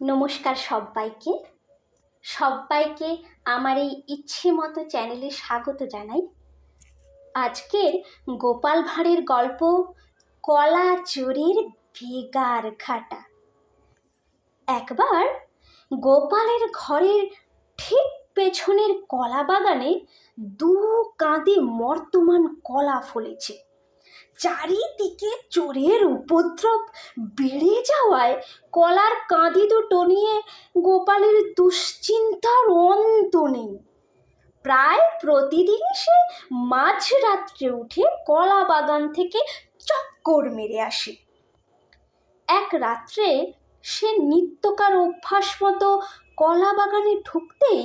নমস্কার সবাইকে। সবাইকে আমার এই ইচ্ছে মতো চ্যানেলে স্বাগত জানাই। আজকের গোপাল ভাঁড়ের গল্প কলা চোরের বেগার ঘাটা। একবার গোপালের ঘরের ঠিক পেছনের কলা বাগানে দু কাঁধে মর্তমান কলা ফলেছে। চারিদিকে চোরের উপদ্রব বেড়ে যাওয়ায় কলার কাঁদি দুটো নিয়ে গোপালের দুশ্চিন্তার অন্ত নেই। প্রায় প্রতিদিন সে মাঝরাত্রে উঠে কলা বাগান থেকে চক্কর মেরে আসে। এক রাত্রে সে নিত্যকার অভ্যাস মতো কলা বাগানে ঢুকতেই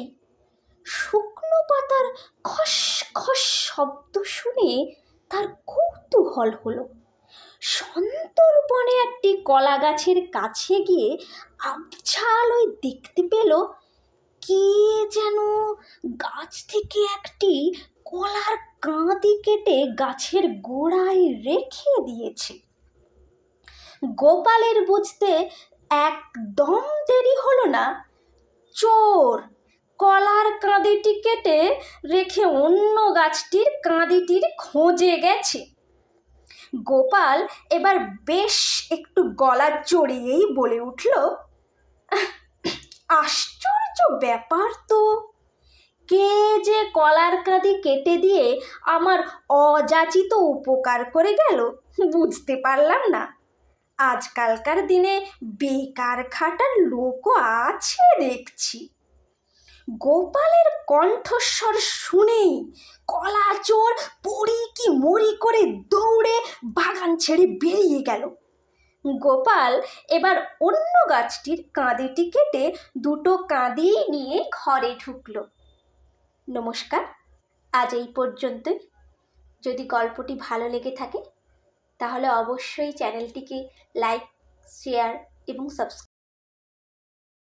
শুকনো পাতার খস খস শব্দ শুনে তার কৌতূহল হলো। সন্তর্পণে একটি কলা গাছের কাছে গিয়ে আবছা আলোয় দেখতে পেল, কে যেন গাছ থেকে একটি কলার কাঁদি কেটে গাছের গোড়ায় রেখে দিয়েছে। গোপালের বুঝতে একদম দেরি হলো না। চোর কলার কাঁদিটি কেটে রেখে অন্য গাছটির কাঁদিটির খোঁজে গেছে। গোপাল এবার বেশ একটু গলা চড়িয়েই বলে উঠল, আশ্চর্য ব্যাপার তো! কে যে কলার কাঁদি কেটে দিয়ে আমার অযাচিত উপকার করে গেল বুঝতে পারলাম না। আজকালকার দিনে বেকার খাটার লোকও আছে দেখছি। গোপালের কণ্ঠস্বর শুনেই কলাচোর পড়ি কি মরি করে দৌড়ে বাগান ছেড়ে বেরিয়ে গেল। গোপাল এবার অন্য গাছটির কাঁদিটি কেটে দুটো কাঁদি নিয়ে ঘরে ঢুকল। নমস্কার, আজ এই পর্যন্তই। যদি গল্পটি ভালো লেগে থাকে, তাহলে অবশ্যই চ্যানেলটিকে লাইক, শেয়ার এবং সাবস্ক্রাইব